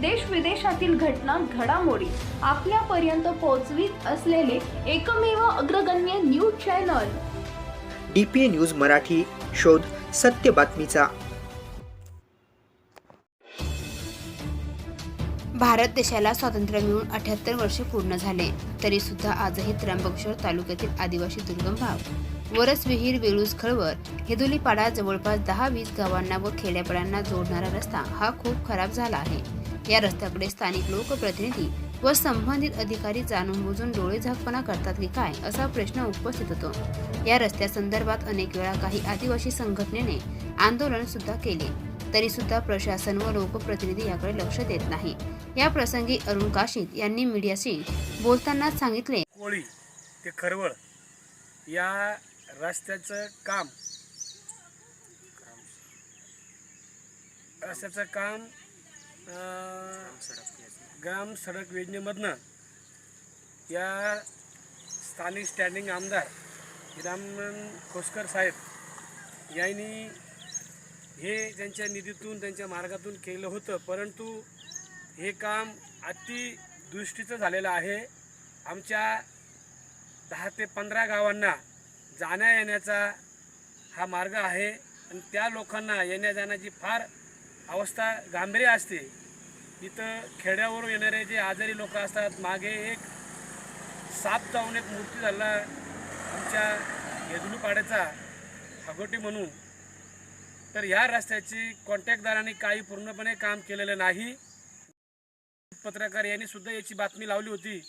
देश विदेशातील घटना घडामोडी आपल्यापर्यंत पोहोचवीत असलेले एकमेव अग्रगण्य news channel. D P A news Marathi शोध सत्य बातमीचा. भारत देशाला स्वातंत्र्य मिळून अठ्याहत्तर वर्षे पूर्ण झाले. तरी सुद्धा आजही त्र्यंबकेश्वर तालुक्यातील आदिवासी दुर्गम भाग वरसविहीर वेळूस खळवर हेदुलीपाडा जवळपास दहा वीस गावांना व खेड्यापाड्यांना जोडणारा रस्ता हा खूप खराब झाला आहे. या रस्त्याकडे स्थानिक लोकप्रतिनिधी व संबंधित अधिकारी जाणून बुजून डोळे झाकपणा करतात की काय असा प्रश्न उपस्थित होतो. या रस्त्यासंदर्भात अनेक वेळा काही आदिवासी संघटनेने आंदोलन सुद्धा केले. तरी सुद्धा प्रशासन व लोकप्रतिनिधी याकडे लक्ष देत नाही. या प्रसंगी अरुण काशीत यांनी मीडियाशी बोलताना सांगितले. कोळी ते खरवळ या रस्त्याचं काम रस्त्याचं काम ग्राम सडक योजनेमधनं या स्थानिक स्टँडिंग आमदार हिरामन खोसकर साहेब यांनी हे त्यांच्या निधीतून त्यांच्या मार्गातून केलं होतं. परंतु हे काम अतिदृष्टीचं झालेलं आहे. आमच्या दहा ते पंधरा गावांना जाण्या येण्याचा हा मार्ग आहे. आणि त्या लोकांना येण्या जाण्याची फार अवस्था गांभीर्य असते. इथं खेड्यावरून येणारे जे आजारी लोक असतात मागे एक साप जाऊन एक मूर्ती झाला आमच्या येदुलूपाड्याचा हगोटी म्हणून. तर ह्या रस्त्याची कॉन्टॅक्टदारांनी काही पूर्णपणे काम केलेलं नाही. पत्रकार यांनी सुद्धा याची बातमी लावली होती.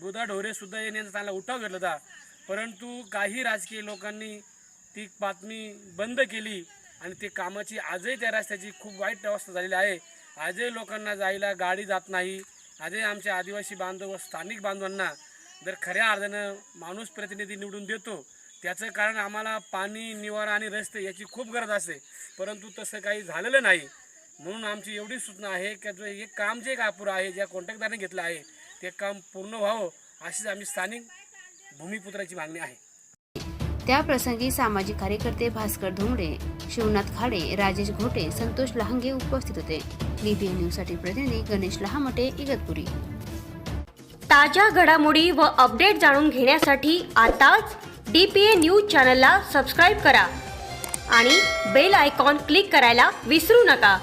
बुधा ढोरे सुद्धा यांनी याचा चांगला उठाव घेतला होता. परंतु काही राजकीय लोकांनी ती बातमी बंद केली. आणि ते कामाची आजही त्या रस्त्याची खूप वाईट अवस्था झालेली आहे. आजही लोकांना जायला गाडी जात नाही. आजही आमच्या आदिवासी बांधव व स्थानिक बांधवांना जर खऱ्या अर्थानं माणूस प्रतिनिधी निवडून देतो त्याचं कारण आम्हाला पाणी निवारा आणि रस्ते याची खूप गरज असते. परंतु तसं काही झालेलं नाही. म्हणून आमची एवढी सूचना आहे की जो हे काम जे काय आहे ज्या कॉन्ट्रॅक्टदाराने घेतलं आहे ते काम पूर्ण व्हावं अशीच आम्ही स्थानिक भूमिपुत्राची मागणी आहे. त्या प्रसंगी सामाजिक कार्यकर्ते भास्कर धोंगडे शिवनाथ खाडे राजेश घोटे संतोष लहांगे उपस्थित होते. बीबीएन न्यूजसाठी प्रतिनिधी गणेश लहामटे इगतपुरी. ताज्या घडामोडी व अपडेट जाणून घेण्यासाठी आताच डी पी ए न्यूज चॅनलला सबस्क्राईब करा आणि बेल आयकॉन क्लिक करायला विसरू नका.